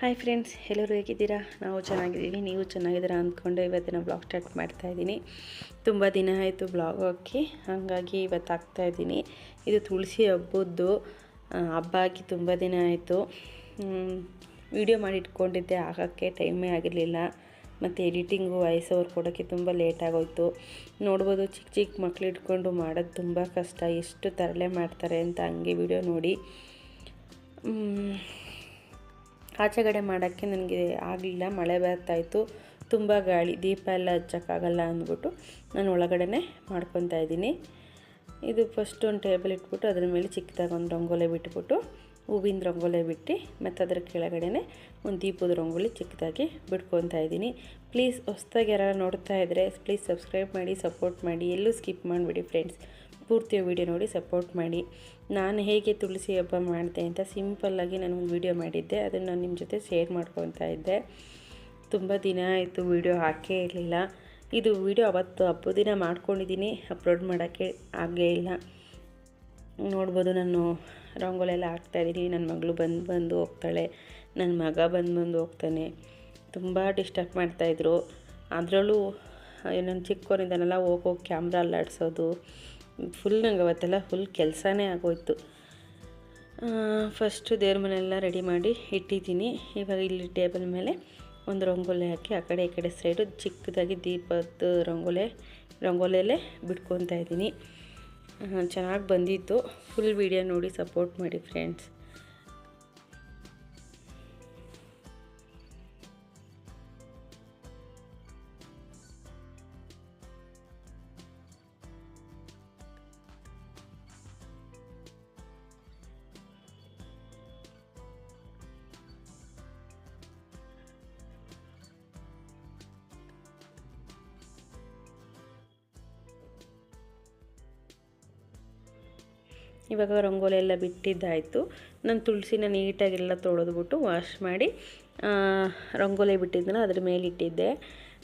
Hi friends ಎಲ್ಲರೂ ಹೇಗಿದ್ದೀರಾ? ನಾವು ಚೆನ್ನಾಗಿದ್ದೀವಿ, ನೀವು ಚೆನ್ನಾಗಿದ್ದೀರಾ ಅಂದ್ಕೊಂಡು ಇವತ್ತಿನ ಬ್ಲಾಗ್ ಸ್ಟಾರ್ಟ್ ಮಾಡ್ತಾಯಿದ್ದೀನಿ ತುಂಬ ದಿನ ಆಯಿತು ಬ್ಲಾಗ್ ಹಾಕಿ ಹಾಗಾಗಿ ಇವತ್ತು ಹಾಕ್ತಾಯಿದ್ದೀನಿ ಇದು ತುಳಸಿ ಹಬ್ಬದ್ದು ಹಬ್ಬ ಹಾಕಿ ತುಂಬ ದಿನ ಆಯಿತು. ವಿಡಿಯೋ ಮಾಡಿ ಇಟ್ಕೊಂಡಿದ್ದೆ, ಆಗೋಕ್ಕೆ ಟೈಮೇ ಆಗಿರಲಿಲ್ಲ. ಮತ್ತು ಎಡಿಟಿಂಗು ವಾಯ್ಸ್ ಓವರ್ ಕೊಡೋಕ್ಕೆ ತುಂಬ ಲೇಟ್ ಆಗೋಯ್ತು. ನೋಡ್ಬೋದು ಚಿಕ್ಕ ಚಿಕ್ಕ ಮಕ್ಳು ಇಟ್ಕೊಂಡು ಮಾಡೋದು ತುಂಬ ಕಷ್ಟ. ಎಷ್ಟು ತರಲೆ ಮಾಡ್ತಾರೆ ಅಂತ ಹಂಗೆ ವಿಡಿಯೋ ನೋಡಿ. ಆಚೆಗಡೆ ಮಾಡೋಕ್ಕೆ ನನಗೆ ಆಗಲಿಲ್ಲ. ಮಳೆ ಬರ್ತಾಯಿತ್ತು ತುಂಬ ಗಾಳಿ, ದೀಪ ಎಲ್ಲ ಹಚ್ಚೋಕ್ಕಾಗಲ್ಲ ಅಂದ್ಬಿಟ್ಟು ನಾನು ಒಳಗಡೆ ಮಾಡ್ಕೊತಾ ಇದ್ದೀನಿ. ಇದು ಫಸ್ಟ್ ಒಂದು ಟೇಬಲ್ ಇಟ್ಬಿಟ್ಟು ಅದ್ರ ಮೇಲೆ ಚಿಕ್ಕದಾಗಿ ಒಂದು ರಂಗೋಲೆ ಬಿಟ್ಬಿಟ್ಟು, ಹೂವಿನ ರಂಗೋಲೆ ಬಿಟ್ಟು ಮತ್ತು ಅದರ ಕೆಳಗಡೆ ಒಂದು ದೀಪದ ರಂಗೋಲಿ ಚಿಕ್ಕದಾಗಿ ಬಿಟ್ಕೊತಾ ಇದ್ದೀನಿ. ಪ್ಲೀಸ್ ಹೊಸ್ದಾಗಿ ಯಾರು ನೋಡ್ತಾ ಇದ್ದರೆ ಪ್ಲೀಸ್ ಸಬ್ಸ್ಕ್ರೈಬ್ ಮಾಡಿ ಸಪೋರ್ಟ್ ಮಾಡಿ. ಎಲ್ಲೂ ಸ್ಕಿಪ್ ಮಾಡಿಬಿಡಿ ಫ್ರೆಂಡ್ಸ್ ಪೂರ್ತಿ ವೀಡಿಯೋ ನೋಡಿ ಸಪೋರ್ಟ್ ಮಾಡಿ. ನಾನು ಹೇಗೆ ತುಳಸಿ ಹಬ್ಬ ಮಾಡಿದೆ ಅಂತ ಸಿಂಪಲ್ಲಾಗಿ ನಾನು ಒಂದು ವಿಡಿಯೋ ಮಾಡಿದ್ದೆ. ಅದನ್ನು ನಾನು ನಿಮ್ಮ ಜೊತೆ ಶೇರ್ ಮಾಡ್ಕೊತಾ ಇದ್ದೆ. ತುಂಬ ದಿನ ಆಯಿತು ವೀಡಿಯೋ ಹಾಕೇ ಇರಲಿಲ್ಲ. ಇದು ವೀಡಿಯೋ ಅವತ್ತು ಹಬ್ಬದ ದಿನ ಮಾಡ್ಕೊಂಡಿದ್ದೀನಿ. ಅಪ್ಲೋಡ್ ಮಾಡೋಕ್ಕೆ ಆಗೇ ಇಲ್ಲ. ನೋಡ್ಬೋದು ನಾನು ರಂಗೋಲಿ ಎಲ್ಲ ಹಾಕ್ತಾಯಿದ್ದೀನಿ ನನ್ನ ಮಗಳು ಬಂದು ಬಂದು ಹೋಗ್ತಾಳೆ. ನನ್ನ ಮಗ ಬಂದು ಬಂದು ಹೋಗ್ತಾನೆ. ತುಂಬ ಡಿಸ್ಟರ್ಬ್ ಮಾಡ್ತಾಯಿದ್ರು ಅದರಲ್ಲೂ ನನ್ನ ಚಿಕ್ಕವನಿದ್ದಾನಲ್ಲ ಹೋಗೋ ಹೋಗಿ ಕ್ಯಾಮ್ರಾ ಅಲ್ಲಾಡ್ಸೋದು. ಫುಲ್ ನಂಗೆ ಅವತ್ತೆಲ್ಲ ಫುಲ್ ಕೆಲಸನೇ ಆಗೋಯ್ತು. ಫಸ್ಟು ದೇವ್ರ ಮನೆಯೆಲ್ಲ ರೆಡಿ ಮಾಡಿ ಇಟ್ಟಿದ್ದೀನಿ. ಇವಾಗ ಇಲ್ಲಿ ಟೇಬಲ್ ಮೇಲೆ ಒಂದು ರಂಗೋಲಿ ಹಾಕಿ ಆ ಕಡೆ ಈ ಕಡೆ ಸೈಡು ಚಿಕ್ಕದಾಗಿ ದೀಪದ ರಂಗೋಲೆ, ರಂಗೋಲೆಯಲ್ಲೇ ಬಿಟ್ಕೊತಾ ಇದ್ದೀನಿ. ಚೆನ್ನಾಗಿ ಬಂದಿತ್ತು. ಫುಲ್ ವಿಡಿಯೋ ನೋಡಿ ಸಪೋರ್ಟ್ ಮಾಡಿ ಫ್ರೆಂಡ್ಸ್ ಇವಾಗ ರಂಗೋಲಿ ಎಲ್ಲ ಬಿಟ್ಟಿದ್ದಾಯಿತು. ನಾನು ತುಳಸಿನ ನೀಟಾಗೆಲ್ಲ ತೊಳೆದ್ಬಿಟ್ಟು ವಾಶ್ ಮಾಡಿ ರಂಗೋಲಿ ಬಿಟ್ಟಿದ್ದನ್ನ ಅದ್ರ ಮೇಲೆ ಇಟ್ಟಿದ್ದೆ.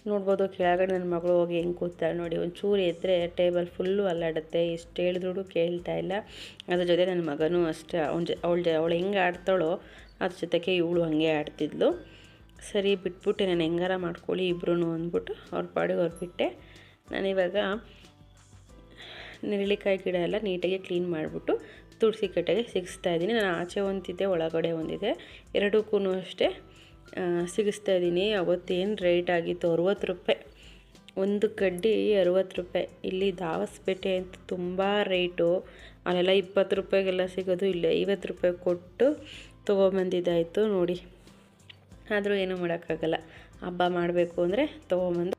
ನೋಡ್ಬೋದು ಕೆಳಗಡೆ ನನ್ನ ಮಗಳು ಹೋಗಿ ಹೆಂಗೆ ಕೂತಾಳೆ ನೋಡಿ. ಒಂಚೂರು ಎದ್ದರೆ ಟೇಬಲ್ ಫುಲ್ಲು ಅಲ್ಲಾಡುತ್ತೆ. ಎಷ್ಟು ಹೇಳಿದ್ರು ಕೇಳ್ತಾ ಇಲ್ಲ. ಅದ್ರ ಜೊತೆ ನನ್ನ ಮಗನೂ ಅಷ್ಟೇ. ಅವನ ಜೊ, ಅವಳ ಜ, ಅವಳು ಹೆಂಗೆ ಆಡ್ತಾಳೋ ಅದ್ರ ಜೊತೆಗೆ ಇವಳು ಹಾಗೆ ಆಡ್ತಿದ್ಲು. ಸರಿ ಬಿಟ್ಬಿಟ್ಟೆ ನಾನು ಹೆಂಗಾರ ಮಾಡ್ಕೊಳ್ಳಿ ಇಬ್ರು ಅಂದ್ಬಿಟ್ಟು ಅವ್ರ ಪಾಡಿಗೆ ಅವ್ರು ಬಿಟ್ಟೆ. ನಾನಿವಾಗ ನೆರಳಿಕಾಯಿ ಗಿಡ ಎಲ್ಲ ನೀಟಾಗಿ ಕ್ಲೀನ್ ಮಾಡಿಬಿಟ್ಟು ತುಳಸಿ ಕಟ್ಟೆಗೆ ಸಿಗಿಸ್ತಾ ಇದ್ದೀನಿ. ನಾನು ಆಚೆ ಒಂದಿದೆ ಒಳಗಡೆ ಒಂದಿದೆ ಎರಡಕ್ಕೂ ಅಷ್ಟೇ ಸಿಗಿಸ್ತಾ ಇದ್ದೀನಿ. ಅವತ್ತೇನು ರೇಟ್ ಆಗಿತ್ತು? ಅರುವತ್ತು ರೂಪಾಯಿ. ಒಂದು ಕಡ್ಡಿ ಅರುವತ್ತು ರೂಪಾಯಿ. ಇಲ್ಲಿ ದಾವಸ್ಪೇಟೆ ಅಂತ ತುಂಬ ರೇಟು ಅಲ್ಲೆಲ್ಲ ಇಪ್ಪತ್ತು ರೂಪಾಯಿಗೆಲ್ಲ ಸಿಗೋದು, ಇಲ್ಲಿ ಐವತ್ತು ರೂಪಾಯಿ ಕೊಟ್ಟು ತೊಗೊಂಬಂದಿದ್ದಾಯಿತು ನೋಡಿ. ಆದರೂ ಏನೂ ಮಾಡೋಕ್ಕಾಗಲ್ಲ. ಹಬ್ಬ ಮಾಡಬೇಕು ಅಂದರೆ ತೊಗೊಂಬಂದು.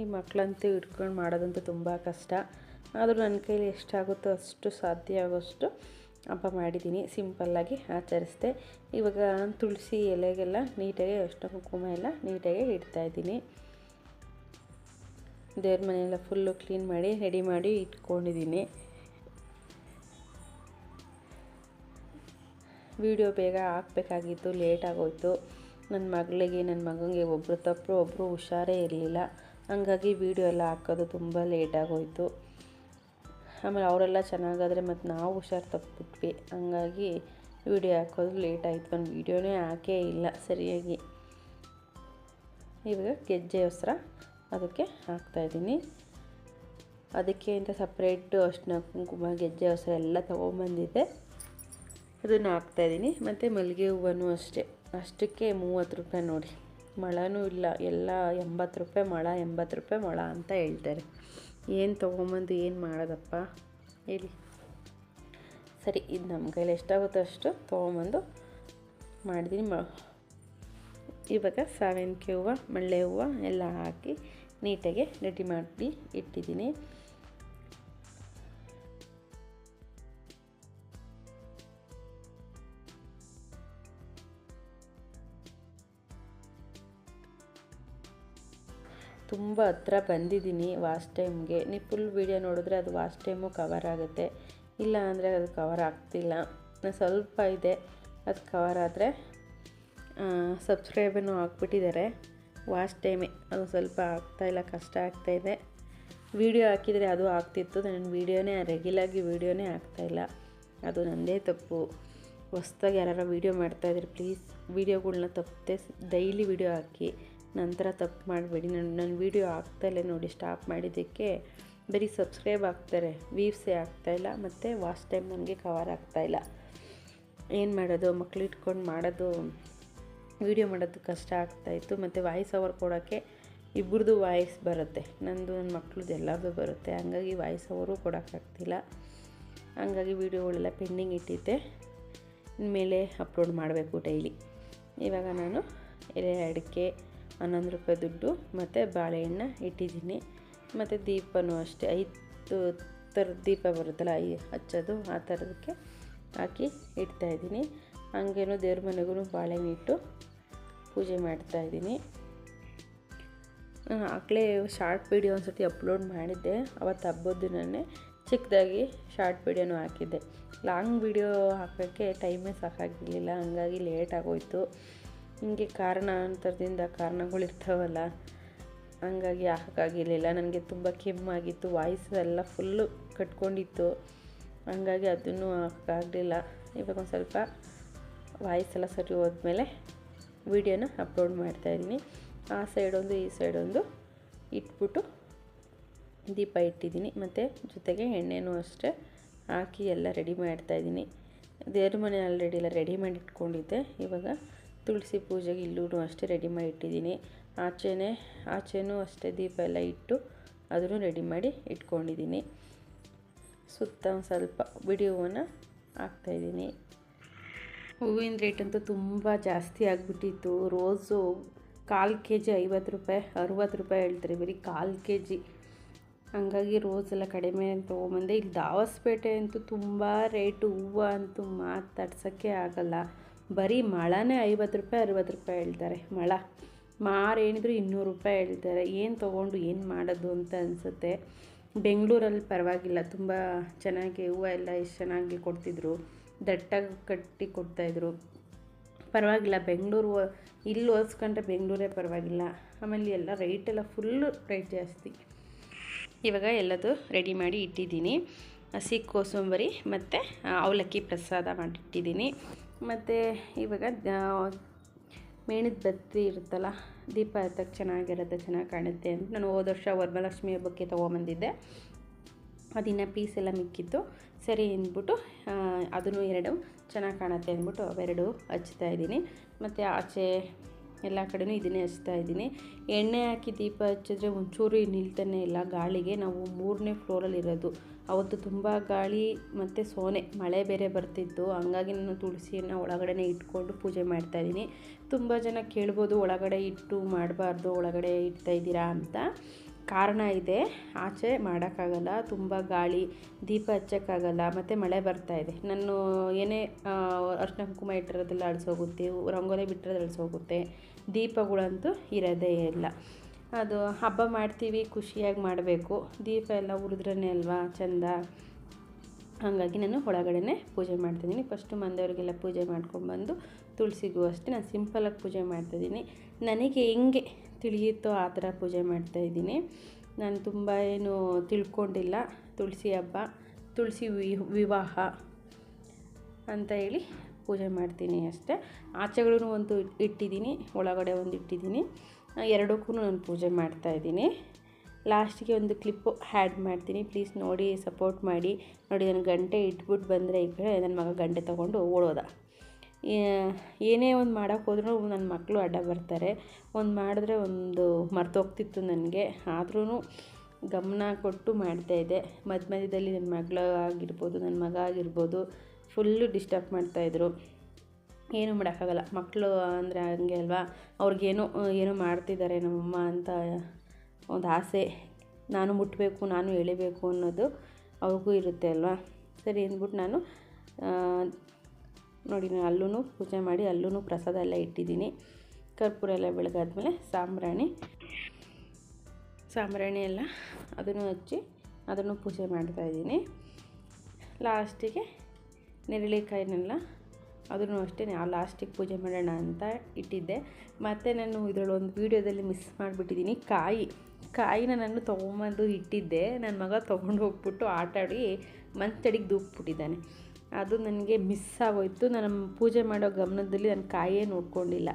ಈ ಮಕ್ಕಳಂತೂ ಇಟ್ಕೊಂಡು ಮಾಡೋದಂತೂ ತುಂಬ ಕಷ್ಟ. ಆದರೂ ನನ್ನ ಕೈಲಿ ಎಷ್ಟಾಗುತ್ತೋ ಅಷ್ಟು ಸಾಧ್ಯ ಆಗೋಷ್ಟು ಹಬ್ಬ ಮಾಡಿದ್ದೀನಿ. ಸಿಂಪಲ್ಲಾಗಿ ಆಚರಿಸಿದೆ. ಇವಾಗ ತುಳಸಿ ಎಲೆಗೆಲ್ಲ ನೀಟಾಗಿ ಅಷ್ಟು ಕುಂಕುಮ ಎಲ್ಲ ನೀಟಾಗಿ ಇಡ್ತಾಯಿದ್ದೀನಿ ದೇವ್ರ ಮನೆಯೆಲ್ಲ ಫುಲ್ಲು ಕ್ಲೀನ್ ಮಾಡಿ ರೆಡಿ ಮಾಡಿ ಇಟ್ಕೊಂಡಿದ್ದೀನಿ. ವಿಡಿಯೋ ಬೇಗ ಹಾಕಬೇಕಾಗಿತ್ತು ಲೇಟ್ ಆಗೋಯ್ತು. ನನ್ನ ಮಗಳಿಗೆ, ನನ್ನ ಮಗನಿಗೆ ಒಬ್ಬರು ತಪ್ಪರು ಒಬ್ಬರು ಹುಷಾರೇ ಇರಲಿಲ್ಲ. ಹಂಗಾಗಿ ವಿಡಿಯೋ ಎಲ್ಲ ಹಾಕೋದು ತುಂಬ ಲೇಟ್ ಆಗೋಯ್ತು. ಆಮೇಲೆ ಅವರೆಲ್ಲ ಚೆನ್ನಾಗಾದರೆ ಮತ್ತು ನಾವು ಹುಷಾರು ತಪ್ಪಿಬಿಟ್ವಿ ಹಂಗಾಗಿ ವಿಡಿಯೋ ಹಾಕೋದು ಲೇಟ್ ಆಯಿತು. ಒಂದು ವೀಡಿಯೋನೇ ಹಾಕೇ ಇಲ್ಲ ಸರಿಯಾಗಿ. ಇವಾಗ ಗೆಜ್ಜೆ ಹೊಸ್ರ ಅದಕ್ಕೆ ಹಾಕ್ತಾಯಿದ್ದೀನಿ ಅದಕ್ಕೆ ಅಂತ ಸಪ್ರೇಟು ಅಷ್ಟನ್ನ ಕುಂಕುಮ, ಗೆಜ್ಜೆ ಹೊಸ್ರ ಎಲ್ಲ ತೊಗೊಂಬಂದಿದ್ದೆ. ಅದನ್ನು ಹಾಕ್ತಾಯಿದ್ದೀನಿ ಮತ್ತು ಮಲ್ಲಿಗೆ ಹೂವನು ಅಷ್ಟೇ. ಅಷ್ಟಕ್ಕೆ ಮೂವತ್ತು ರೂಪಾಯಿ ನೋಡಿ. ಮಳನೂ ಇಲ್ಲ. ಎಲ್ಲ ಎಂಬತ್ತು ರೂಪಾಯಿ ಮಳ, ಎಂಬತ್ತು ರೂಪಾಯಿ ಮಳ ಅಂತ ಹೇಳ್ತಾರೆ. ಏನು ತೊಗೊಂಬಂದು, ಏನು ಮಾಡೋದಪ್ಪ? ಹೇಳಿ. ಸರಿ, ಇದು ನಮ್ಮ ಕೈಲಿ ಎಷ್ಟಾಗುತ್ತೋ ಅಷ್ಟು ತೊಗೊಂಬಂದು ಮಾಡಿದ್ದೀನಿ ಇವಾಗ ಸಾವಂತಿಗೆ ಹೂವು, ಮಳ್ಳೆ ಹೂವು ಎಲ್ಲ ಹಾಕಿ ನೀಟಾಗಿ ರೆಡಿ ಮಾಡಿ ಇಟ್ಟಿದ್ದೀನಿ ತುಂಬ ಹತ್ರ ಬಂದಿದ್ದೀನಿ ವಾಸ್ಟ್ ಟೈಮ್ಗೆ. ನೀವು ಫುಲ್ ವೀಡಿಯೋ ನೋಡಿದ್ರೆ ಅದು ವಾಸ್ಟ್ ಟೈಮು ಕವರ್ ಆಗುತ್ತೆ. ಇಲ್ಲ ಅಂದರೆ ಅದು ಕವರ್ ಆಗ್ತಿಲ್ಲ. ನಾನು ಸ್ವಲ್ಪ ಇದೆ, ಅದು ಕವರ್ ಆದರೆ ಸಬ್ಸ್ಕ್ರೈಬನ್ನು ಹಾಕ್ಬಿಟ್ಟಿದ್ದಾರೆ. ವಾಸ್ಟ್ ಟೈಮೇ ಅದು ಸ್ವಲ್ಪ ಆಗ್ತಾಯಿಲ್ಲ ಕಷ್ಟ ಆಗ್ತಾಯಿದೆ ವೀಡಿಯೋ ಹಾಕಿದರೆ ಅದು ಆಗ್ತಿತ್ತು, ನಾನು ವೀಡಿಯೋನೇ ರೆಗ್ಯುಲಾಗಿ ವೀಡಿಯೋನೇ ಆಗ್ತಾಯಿಲ್ಲ ಅದು ನನ್ನದೇ ತಪ್ಪು. ಹೊಸ್ದಾಗಿ ಯಾರು ವೀಡಿಯೋ ಮಾಡ್ತಾಯಿದ್ರೆ ಪ್ಲೀಸ್ ವೀಡಿಯೋಗಳನ್ನ ತಪ್ಪದೆ ಡೈಲಿ ವೀಡಿಯೋ ಹಾಕಿ. ನಂತರ ತಪ್ಪು ಮಾಡಬೇಡಿ. ನಾನು ನನ್ನ ವೀಡಿಯೋ ಆಗ್ತಲೇ ನೋಡಿ ಸ್ಟಾಪ್ ಮಾಡಿದ್ದಕ್ಕೆ. ಬರೀ ಸಬ್ಸ್ಕ್ರೈಬ್ ಆಗ್ತಾರೆ ವೀವ್ಸೇ ಆಗ್ತಾಯಿಲ್ಲ ಮತ್ತು ವಾಚ್ ಟೈಮ್ ನನಗೆ ಕವರ್ ಆಗ್ತಾಯಿಲ್ಲ ಏನು ಮಾಡೋದು? ಮಕ್ಳು ಇಟ್ಕೊಂಡು ಮಾಡೋದು ವೀಡಿಯೋ ಮಾಡೋದು ಕಷ್ಟ ಆಗ್ತಾಯಿತ್ತು ಮತ್ತು ವಾಯ್ಸ್ ಅವರ್ ಕೊಡೋಕ್ಕೆ ಇಬ್ಬರದು ವಾಯ್ಸ್ ಬರುತ್ತೆ. ನಂದು, ನನ್ನ ಮಕ್ಳದ್ದು ಎಲ್ಲರದು ಬರುತ್ತೆ. ಹಂಗಾಗಿ ವಾಯ್ಸ್ ಅವರು ಕೊಡೋಕ್ಕಾಗ್ತಿಲ್ಲ ಹಂಗಾಗಿ ವೀಡಿಯೋಗಳೆಲ್ಲ ಪೆಂಡಿಂಗ್ ಇಟ್ಟಿದ್ದೆ. ಇನ್ಮೇಲೆ ಅಪ್ಲೋಡ್ ಮಾಡಬೇಕು ಡೈಲಿ ಇವಾಗ ನಾನು ಎಲೆ ಅಡಿಕೆ ಹನ್ನೊಂದು ರೂಪಾಯಿ ದುಡ್ಡು, ಮತ್ತು ಬಾಳೆಹಣ್ಣು ಇಟ್ಟಿದ್ದೀನಿ. ಮತ್ತು ದೀಪನೂ ಅಷ್ಟೇ. ಐದು ಥರದ ದೀಪ ಬರುತ್ತಲ್ಲ, ಐ ಹಚ್ಚೋದು, ಆ ಥರದಕ್ಕೆ ಹಾಕಿ ಇಡ್ತಾಯಿದ್ದೀನಿ ಹಂಗೇನು ದೇವ್ರ ಮನೆಗೂ ಬಾಳೆಹಣ್ಣು ಇಟ್ಟು ಪೂಜೆ ಮಾಡ್ತಾಯಿದ್ದೀನಿ ಆಗಲೇ ಶಾರ್ಟ್ ವೀಡಿಯೋ ಒಂದು ಸತಿ ಅಪ್ಲೋಡ್ ಮಾಡಿದ್ದೆ. ಅವತ್ತು ಹಬ್ಬದ ದಿನವೇ ಚಿಕ್ಕದಾಗಿ ಶಾರ್ಟ್ ವೀಡಿಯೋನೂ ಹಾಕಿದ್ದೆ. ಲಾಂಗ್ ವೀಡಿಯೋ ಹಾಕೋಕ್ಕೆ ಟೈಮೇ ಸಾಕಾಗಿರಲಿಲ್ಲ, ಹಂಗಾಗಿ ಲೇಟ್ ಆಗೋಯ್ತು. ಹಿಂಗೆ ಕಾರಣಾಂತರದಿಂದ ಕಾರಣಗಳಿರ್ತಾವಲ್ಲ ಹಂಗಾಗಿ ಹಾಕೋಕ್ಕಾಗಿರಲಿಲ್ಲ ನನಗೆ ತುಂಬ ಕೆಮ್ಮಾಗಿತ್ತು, ವಾಯ್ಸ್ ಎಲ್ಲ ಫುಲ್ಲು ಕಟ್ಕೊಂಡಿತ್ತು. ಹಂಗಾಗಿ ಅದನ್ನು ಹಾಕೋಕ್ಕಾಗಲಿಲ್ಲ ಇವಾಗ ಒಂದು ಸ್ವಲ್ಪ ವಾಯ್ಸ್ ಎಲ್ಲ ಸರಿ ಹೋದ್ಮೇಲೆ ವೀಡಿಯೋನ ಅಪ್ಲೋಡ್ ಮಾಡ್ತಾಯಿದ್ದೀನಿ ಆ ಸೈಡೊಂದು, ಈ ಸೈಡೊಂದು ಇಟ್ಬಿಟ್ಟು ದೀಪ ಇಟ್ಟಿದ್ದೀನಿ. ಮತ್ತು ಜೊತೆಗೆ ಎಣ್ಣೆನೂ ಅಷ್ಟೇ ಹಾಕಿ ಎಲ್ಲ ರೆಡಿ ಮಾಡ್ತಾಯಿದ್ದೀನಿ ದೇವ್ರ ಮನೆ ಆಲ್ರೆಡಿ ಎಲ್ಲ ರೆಡಿ ಮಾಡಿ ಇಟ್ಕೊಂಡಿದ್ದೆ. ಇವಾಗ ತುಳಸಿ ಪೂಜೆಗೆ ಇಲ್ಲೂ ಅಷ್ಟೇ ರೆಡಿ ಮಾಡಿ ಇಟ್ಟಿದ್ದೀನಿ. ಆಚೆನೇ, ಆಚೆನೂ ಅಷ್ಟೇ ದೀಪ ಎಲ್ಲ ಇಟ್ಟು ಅದನ್ನು ರೆಡಿ ಮಾಡಿ ಇಟ್ಕೊಂಡಿದ್ದೀನಿ. ಸುತ್ತ ಒಂದು ಸ್ವಲ್ಪ ವಿಡಿಯೋವನ್ನು ಹಾಕ್ತಾಯಿದ್ದೀನಿ ಹೂವಿನ ರೇಟ್ ಅಂತೂ ತುಂಬ ಜಾಸ್ತಿ ಆಗಿಬಿಟ್ಟಿತ್ತು. ರೋಸು ಕಾಲು ಕೆ ಜಿ ಐವತ್ತು ರೂಪಾಯಿ, ಅರುವತ್ತು ರೂಪಾಯಿ ಹೇಳ್ತಾರೆ. ಬರೀ ಕಾಲು ಕೆ ಜಿ ಹಂಗಾಗಿ ರೋಸ್ ಎಲ್ಲ ಕಡಿಮೆ ತೊಗೊಂಬಂದೆ. ಇಲ್ಲಿ ದಾವಸ್ಪೇಟೆ ಅಂತೂ ತುಂಬ ರೇಟು ಹೂವು ಅಂತೂ ಮಾತಾಡ್ಸೋಕ್ಕೆ ಆಗಲ್ಲ. ಬರೀ ಮಳನೇ ಐವತ್ತು ರೂಪಾಯಿ, ಅರುವತ್ತು ರೂಪಾಯಿ ಹೇಳ್ತಾರೆ. ಮಳ. ಮಾರು ಏನಿದ್ರು ಇನ್ನೂರು ರೂಪಾಯಿ ಹೇಳ್ತಾರೆ. ಏನು ತೊಗೊಂಡು ಏನು ಮಾಡೋದು ಅಂತ ಅನಿಸುತ್ತೆ. ಬೆಂಗಳೂರಲ್ಲಿ ಪರವಾಗಿಲ್ಲ. ತುಂಬ ಚೆನ್ನಾಗಿ ಹೂವು ಎಲ್ಲ ಎಷ್ಟು ಚೆನ್ನಾಗಿ ಕೊಡ್ತಿದ್ರು. ದಟ್ಟಾಗಿ ಕಟ್ಟಿ ಕೊಡ್ತಾಯಿದ್ರು ಪರವಾಗಿಲ್ಲ. ಬೆಂಗಳೂರು ಇಲ್ಲಿ ಹೋಲ್ಸ್ಕೊಂಡ್ರೆ ಬೆಂಗಳೂರೇ ಪರವಾಗಿಲ್ಲ. ಆಮೇಲೆ ಎಲ್ಲ ರೈಟೆಲ್ಲ ಫುಲ್ಲು ರೇಟ್ ಜಾಸ್ತಿ. ಇವಾಗ ಎಲ್ಲದು ರೆಡಿ ಮಾಡಿ ಇಟ್ಟಿದ್ದೀನಿ. ಹಸಿ ಕೋಸಂಬರಿ ಮತ್ತು ಅವಲಕ್ಕಿ ಪ್ರಸಾದ ಮಾಡಿಟ್ಟಿದ್ದೀನಿ. ಮತ್ತು ಇವಾಗ ಮೇಣದ ಬತ್ತಿ ಇರುತ್ತಲ್ಲ, ದೀಪ ಹತ್ತಕ್ಕೆ ಚೆನ್ನಾಗಿರುತ್ತೆ, ಚೆನ್ನಾಗಿ ಕಾಣುತ್ತೆ ಅಂತ ನಾನು ಹೋದ ವರ್ಷ ವರಮಹಾಲಕ್ಷ್ಮಿ ಹಬ್ಬಕ್ಕೆ ತೊಗೊಂಬಂದಿದ್ದೆ. ಅದಿನ್ನ ಪೀಸ್ ಎಲ್ಲ ಮಿಕ್ಕಿತ್ತು. ಸರಿ ಅಂದ್ಬಿಟ್ಟು ಅದನ್ನು ಎರಡು ಚೆನ್ನಾಗಿ ಕಾಣುತ್ತೆ ಅಂದ್ಬಿಟ್ಟು ಅವೆರಡು ಹಚ್ತಾ ಇದ್ದೀನಿ. ಮತ್ತು ಆಚೆ ಎಲ್ಲ ಕಡೆನೂ ಇದನ್ನೇ ಹಚ್ತಾ ಇದ್ದೀನಿ. ಎಣ್ಣೆ ಹಾಕಿ ದೀಪ ಹಚ್ಚಿದ್ರೆ ಒಂಚೂರು ನಿಲ್ತಾನೆ ಇಲ್ಲ. ಗಾಳಿಗೆ ನಾವು ಮೂರನೇ ಫ್ಲೋರಲ್ಲಿ ಇರೋದು. ಅವತ್ತು ತುಂಬ ಗಾಳಿ ಮತ್ತು ಸೋನೆ, ಮಳೆ ಬೇರೆ ಬರ್ತಿತ್ತು. ಹಂಗಾಗಿ ನಾನು ತುಳಸಿಯನ್ನು ಒಳಗಡೆ ಇಟ್ಕೊಂಡು ಪೂಜೆ ಮಾಡ್ತಾಯಿದ್ದೀನಿ ತುಂಬ ಜನ ಕೇಳ್ಬೋದು, ಒಳಗಡೆ ಇಟ್ಟು ಮಾಡಬಾರ್ದು, ಒಳಗಡೆ ಇಡ್ತಾ ಇದ್ದೀರಾ ಅಂತ. ಕಾರಣ ಇದೆ. ಆಚೆ ಮಾಡೋಕ್ಕಾಗಲ್ಲ, ತುಂಬ ಗಾಳಿ, ದೀಪ ಹಚ್ಚೋಕ್ಕಾಗಲ್ಲ, ಮತ್ತು ಮಳೆ ಬರ್ತಾ ಇದೆ. ನಾನು ಏನೇ ಅರ್ಶಿನ ಕುಂಕುಮ ಇಟ್ಟಿರೋದೆಲ್ಲ ಅಳಿಸೋಗುತ್ತೆ, ರಂಗೋಲಿ ಬಿಟ್ಟಿರೋದು ಅಳಿಸೋಗುತ್ತೆ, ದೀಪಗಳಂತೂ ಇರೋದೇ ಇಲ್ಲ. ಅದು ಹಬ್ಬ ಮಾಡ್ತೀವಿ, ಖುಷಿಯಾಗಿ ಮಾಡಬೇಕು. ದೀಪ ಎಲ್ಲ ಉರಿದ್ರೇ ಅಲ್ವಾ, ಚೆಂದ? ಹಾಗಾಗಿ ನಾನು ಒಳಗಡೆ ಪೂಜೆ ಮಾಡ್ತಿದ್ದೀನಿ. ಫಸ್ಟು ಮಂದವರಿಗೆಲ್ಲ ಪೂಜೆ ಮಾಡ್ಕೊಂಡ್ಬಂದು ತುಳಸಿಗೂ ಅಷ್ಟೇ. ನಾನು ಸಿಂಪಲಾಗಿ ಪೂಜೆ ಮಾಡ್ತಿದ್ದೀನಿ. ನನಗೆ ಹೆಂಗೆ ತಿಳಿಯುತ್ತೋ ಆ ಥರ ಪೂಜೆ ಮಾಡ್ತಾಯಿದ್ದೀನಿ ನಾನು ತುಂಬ ಏನು ತಿಳ್ಕೊಂಡಿಲ್ಲ. ತುಳಸಿ ಹಬ್ಬ, ತುಳಸಿ ವಿವಾಹ ಅಂತ ಹೇಳಿ ಪೂಜೆ ಮಾಡ್ತೀನಿ ಅಷ್ಟೇ. ಆಚೆಗಳೂ ಒಂದು ಇಟ್ಟಿದ್ದೀನಿ, ಒಳಗಡೆ ಒಂದು ಇಟ್ಟಿದ್ದೀನಿ. ಎರಡಕ್ಕೂ ನಾನು ಪೂಜೆ ಮಾಡ್ತಾಯಿದ್ದೀನಿ ಲಾಸ್ಟಿಗೆ ಒಂದು ಕ್ಲಿಪ್ಪು ಹ್ಯಾಡ್ ಮಾಡ್ತೀನಿ. ಪ್ಲೀಸ್ ನೋಡಿ, ಸಪೋರ್ಟ್ ಮಾಡಿ. ನೋಡಿ ನಾನು ಗಂಟೆ ಇಟ್ಬಿಟ್ಟು ಬಂದರೆ ಈ ಕಡೆ ನನ್ನ ಮಗ ಗಂಟೆ ತೊಗೊಂಡು ಓಡೋದ. ಏನೇ ಒಂದು ಮಾಡೋಕ್ಕೆ ಹೋದ್ರೂ ನನ್ನ ಮಕ್ಕಳು ಅಡ್ಡ ಬರ್ತಾರೆ. ಒಂದು ಮಾಡಿದ್ರೆ ಒಂದು ಮರ್ತೋಗ್ತಿತ್ತು ನನಗೆ. ಆದ್ರೂ ಗಮನ ಕೊಟ್ಟು ಮಾಡ್ತಾಯಿದ್ದೆ ಮಧ್ಯ ಮಧ್ಯದಲ್ಲಿ ನನ್ನ ಮಗಳು ಆಗಿರ್ಬೋದು ನನ್ನ ಮಗ ಆಗಿರ್ಬೋದು ಫುಲ್ಲು ಡಿಸ್ಟರ್ಬ್ ಮಾಡ್ತಾಯಿದ್ರು ಏನೂ ಮಾಡೋಕ್ಕಾಗಲ್ಲ. ಮಕ್ಕಳು ಅಂದರೆ ಹಂಗೆ ಅಲ್ವಾ? ಅವ್ರಿಗೇನೋ ಏನೋ ಮಾಡ್ತಿದ್ದಾರೆ ನಮ್ಮಮ್ಮ ಅಂತ ಒಂದು ಆಸೆ. ನಾನು ಮುಟ್ಟಬೇಕು ನಾನು ಎಳಿಬೇಕು ಅನ್ನೋದು ಅವ್ರಿಗೂ ಇರುತ್ತೆ ಅಲ್ವಾ? ಸರಿ ಅಂದ್ಬಿಟ್ಟು ನಾನು ನೋಡಿ, ನಾನು ಅಲ್ಲೂ ಪೂಜೆ ಮಾಡಿ ಅಲ್ಲೂ ಪ್ರಸಾದ ಎಲ್ಲ ಇಟ್ಟಿದ್ದೀನಿ. ಕರ್ಪೂರ ಎಲ್ಲ ಬೆಳಗಾದ್ಮೇಲೆ ಸಾಂಬ್ರಾಣಿ ಸಾಂಬ್ರಾಣಿ ಎಲ್ಲ ಅದನ್ನು ಹಚ್ಚಿ ಅದನ್ನು ಪೂಜೆ ಮಾಡ್ತಾಯಿದ್ದೀನಿ ಲಾಸ್ಟಿಗೆ ನೆರಳಿಕಾಯಿನೆಲ್ಲ ಅದನ್ನು ಅಷ್ಟೇ ಲಾಸ್ಟಿಗೆ ಪೂಜೆ ಮಾಡೋಣ ಅಂತ ಇಟ್ಟಿದ್ದೆ. ಮತ್ತು ನಾನು ಇದರಲ್ಲಿ ಒಂದು ವೀಡಿಯೋದಲ್ಲಿ ಮಿಸ್ ಮಾಡಿಬಿಟ್ಟಿದ್ದೀನಿ, ಕಾಯಿ. ಕಾಯಿನ ನಾನು ತೊಗೊಂಬಂದು ಇಟ್ಟಿದ್ದೆ. ನನ್ನ ಮಗ ತೊಗೊಂಡು ಹೋಗ್ಬಿಟ್ಟು ಆಟಾಡಿ ಮಂಚಡಿಗೆ ದೂಕ್ಬಿಟ್ಟಿದ್ದಾನೆ. ಅದು ನನಗೆ ಮಿಸ್ ಆಗೋಯ್ತು. ನಾನು ಪೂಜೆ ಮಾಡೋ ಗಮನದಲ್ಲಿ ನಾನು ಕಾಯೇ ನೋಡ್ಕೊಂಡಿಲ್ಲ.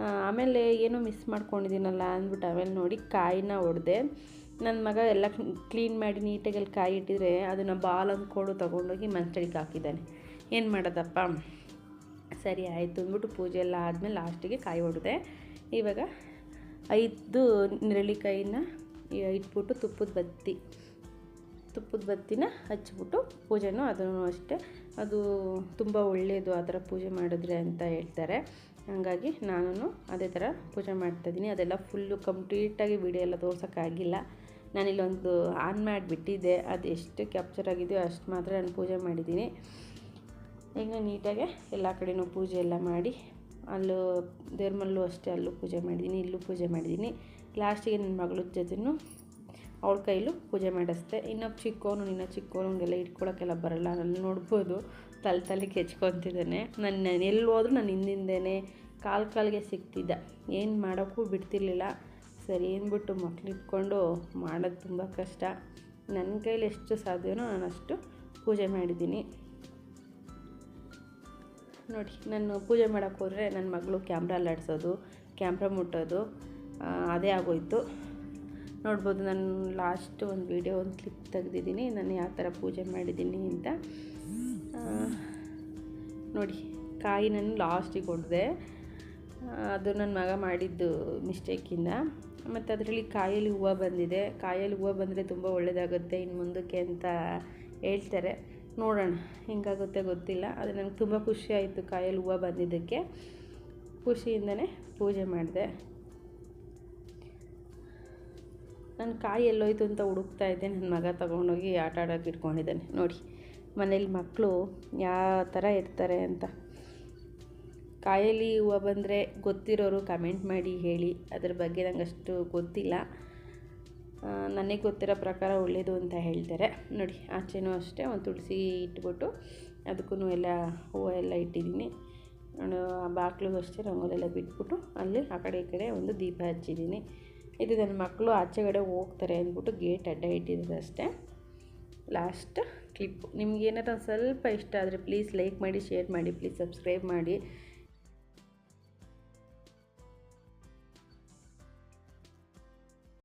ಆಮೇಲೆ ಏನೋ ಮಿಸ್ ಮಾಡ್ಕೊಂಡಿದ್ದೀನಲ್ಲ ಅಂದ್ಬಿಟ್ಟು ಆಮೇಲೆ ನೋಡಿ ಕಾಯಿನ ಹೊಡೆದೆ ನನ್ನ ಮಗ ಎಲ್ಲ ಕ್ಲೀನ್ ಮಾಡಿ ನೀಟಾಗಿ ಅಲ್ಲಿ ಕಾಯಿ ಇಟ್ಟಿದ್ರೆ ಅದನ್ನು ಬಾಲ್ ಅಂದ್ಕೊಂಡು ತೊಗೊಂಡೋಗಿ ಮಂಚಳಿಗೆ ಹಾಕಿದ್ದಾನೆ. ಏನು ಮಾಡೋದಪ್ಪ? ಸರಿ ಆಯಿತು ಅಂದ್ಬಿಟ್ಟು ಪೂಜೆ ಎಲ್ಲ ಆದಮೇಲೆ ಲಾಸ್ಟಿಗೆ ಕಾಯಿ ಹೊಡೆದೆ ಇವಾಗ ಐದು ನೆರಳಿಕಾಯಿನ ಇಟ್ಬಿಟ್ಟು ತುಪ್ಪದ ಬತ್ತಿ. ತುಪ್ಪದ ಬತ್ತಿನ ಹಚ್ಬಿಟ್ಟು ಪೂಜೆನೂ ಅದನ್ನು ಅಷ್ಟೇ ಅದು ತುಂಬ ಒಳ್ಳೆಯದು ಆ ಥರ ಪೂಜೆ ಮಾಡಿದ್ರೆ ಅಂತ ಹೇಳ್ತಾರೆ. ಹಾಗಾಗಿ ನಾನು ಅದೇ ಥರ ಪೂಜೆ ಮಾಡ್ತಾಯಿದ್ದೀನಿ ಅದೆಲ್ಲ ಫುಲ್ಲು ಕಂಪ್ಲೀಟಾಗಿ ವಿಡಿಯೋ ಎಲ್ಲ ತೋರ್ಸೋಕ್ಕಾಗಿಲ್ಲ. ನಾನಿಲ್ಲೊಂದು ಆನ್ ಮಾಡಿಬಿಟ್ಟಿದ್ದೆ. ಅದು ಎಷ್ಟು ಕ್ಯಾಪ್ಚರ್ ಆಗಿದೆಯೋ ಅಷ್ಟು ಮಾತ್ರ ನಾನು ಪೂಜೆ ಮಾಡಿದ್ದೀನಿ. ಈಗ ನೀಟಾಗೆ ಎಲ್ಲ ಕಡೆನೂ ಪೂಜೆ ಎಲ್ಲ ಮಾಡಿ, ಅಲ್ಲೂ ದೇವ್ರ ಮಲ್ಲೂ ಅಷ್ಟೇ ಅಲ್ಲೂ ಪೂಜೆ ಮಾಡಿದ್ದೀನಿ, ಇಲ್ಲೂ ಪೂಜೆ ಮಾಡಿದ್ದೀನಿ. ಲಾಸ್ಟಿಗೆ ನನ್ನ ಮಗಳ ಜೊತೆನೂ ಅವಳ ಕೈಲೂ ಪೂಜೆ ಮಾಡಿಸ್ದೆ. ಇನ್ನೊಬ್ಬ ಚಿಕ್ಕವನು ನಿನ್ನ ಚಿಕ್ಕವನಿಗೆಲ್ಲ ಇಟ್ಕೊಳಕ್ಕೆಲ್ಲ ಬರಲ್ಲ. ಅಲ್ಲಿ ನೋಡ್ಬೋದು. ತಲೆ ತಲೆ ಕೆಚ್ಕೊತಿದ್ದಾನೆ. ನನ್ನ ಎಲ್ಲಿ ಹೋದ್ರೂ ನಾನು ಹಿಂದಿಂದೇನೆ. ಕಾಲು ಕಾಲಿಗೆ ಸಿಗ್ತಿದ್ದ. ಏನು ಮಾಡೋಕ್ಕೂ ಬಿಡ್ತಿರ್ಲಿಲ್ಲ. ಸರಿ ಅಂದ್ಬಿಟ್ಟು ಮಕ್ಳು ಇಟ್ಕೊಂಡು ಮಾಡೋದು ತುಂಬ ಕಷ್ಟ. ನನ್ನ ಕೈಲಿ ಎಷ್ಟು ಸಾಧ್ಯವೋ ನಾನು ಅಷ್ಟು ಪೂಜೆ ಮಾಡಿದ್ದೀನಿ. ನೋಡಿ, ನಾನು ಪೂಜೆ ಮಾಡೋಕ್ಕೆ ಹೋದರೆ ನನ್ನ ಮಗಳು ಕ್ಯಾಮ್ರಾ ಅಲ್ಲಾಡ್ಸೋದು, ಕ್ಯಾಮ್ರಾ ಮುಟ್ಟೋದು ಅದೇ ಆಗೋಯ್ತು. ನೋಡ್ಬೋದು, ನಾನು ಲಾಸ್ಟ್ ಒಂದು ವೀಡಿಯೋ ಒಂದು ಕ್ಲಿಪ್ ತೆಗೆದಿದ್ದೀನಿ. ನಾನು ಯಾವ ಥರ ಪೂಜೆ ಮಾಡಿದ್ದೀನಿ ಅಂತ. ನೋಡಿ ಕಾಯಿ ನಾನು ಲಾಸ್ಟಿಗೆ ಹೊಡೆದೆ ಅದು ನನ್ನ ಮಗ ಮಾಡಿದ್ದು ಮಿಸ್ಟೇಕಿಂದ ಮತ್ತು ಅದರಲ್ಲಿ ಕಾಯಲ್ಲಿ ಹೂವು ಬಂದಿದೆ. ಕಾಯಲ್ಲಿ ಹೂವು ಬಂದರೆ ತುಂಬ ಒಳ್ಳೆಯದಾಗುತ್ತೆ ಇನ್ನು ಮುಂದಕ್ಕೆ ಅಂತ ಹೇಳ್ತಾರೆ. ನೋಡೋಣ, ಹೆಂಗಾಗುತ್ತೆ ಗೊತ್ತಿಲ್ಲ. ಅದು ನನಗೆ ತುಂಬ ಖುಷಿ ಆಯಿತು, ಕಾಯಲ್ಲಿ ಹೂವು ಬಂದಿದ್ದಕ್ಕೆ. ಖುಷಿಯಿಂದನೇ ಪೂಜೆ ಮಾಡಿದೆ. ನನ್ನ ಕಾಯಿ ಎಲ್ಲೋಯ್ತು ಅಂತ ಹುಡುಕ್ತಾ ಇದ್ದೆ. ನನ್ನ ಮಗ ತೊಗೊಂಡೋಗಿ ಆಟ ಆಡೋಕೆ ಇಟ್ಕೊಂಡಿದ್ದಾನೆ. ನೋಡಿ, ಮನೇಲಿ ಮಕ್ಕಳು ಯಾವ ಥರ ಇರ್ತಾರೆ ಅಂತ. ಕಾಯಲ್ಲಿ ಹೂವು ಬಂದರೆ ಗೊತ್ತಿರೋರು ಕಮೆಂಟ್ ಮಾಡಿ, ಹೇಳಿ. ಅದ್ರ ಬಗ್ಗೆ ನಂಗೆ ಅಷ್ಟು ಗೊತ್ತಿಲ್ಲ ನನಗೆ ಗೊತ್ತಿರೋ ಪ್ರಕಾರ ಒಳ್ಳೆಯದು ಅಂತ ಹೇಳ್ತಾರೆ. ನೋಡಿ, ಆಚೆನೂ ಅಷ್ಟೇ ಒಂದು ತುಳಸಿ ಇಟ್ಬಿಟ್ಟು ಅದಕ್ಕೂ ಎಲ್ಲ ಹೂವು ಎಲ್ಲ ಇಟ್ಟಿದ್ದೀನಿ. ಬಾಗಿಲಿಗೂ ಅಷ್ಟೇ ರಂಗೋಲೆಲ್ಲ ಬಿಟ್ಬಿಟ್ಟು ಅಲ್ಲಿ ಆ ಕಡೆ ಈ ಕಡೆ ಒಂದು ದೀಪ ಹಚ್ಚಿದ್ದೀನಿ. ಇದು ನನ್ನ ಮಕ್ಕಳು ಆಚೆಗಡೆ ಹೋಗ್ತಾರೆ ಅಂದ್ಬಿಟ್ಟು ಗೇಟ್ ಅಡ್ಡ ಇಟ್ಟಿರೋದು ಅಷ್ಟೇ. ಲಾಸ್ಟ್ ಕ್ಲಿಪ್ ನಿಮ್ಗೆ ಒಂದು ಸ್ವಲ್ಪ ಇಷ್ಟ ಆದರೆ ಪ್ಲೀಸ್ ಲೈಕ್ ಮಾಡಿ ಶೇರ್ ಮಾಡಿ ಪ್ಲೀಸ್ ಸಬ್ಸ್ಕ್ರೈಬ್ ಮಾಡಿ.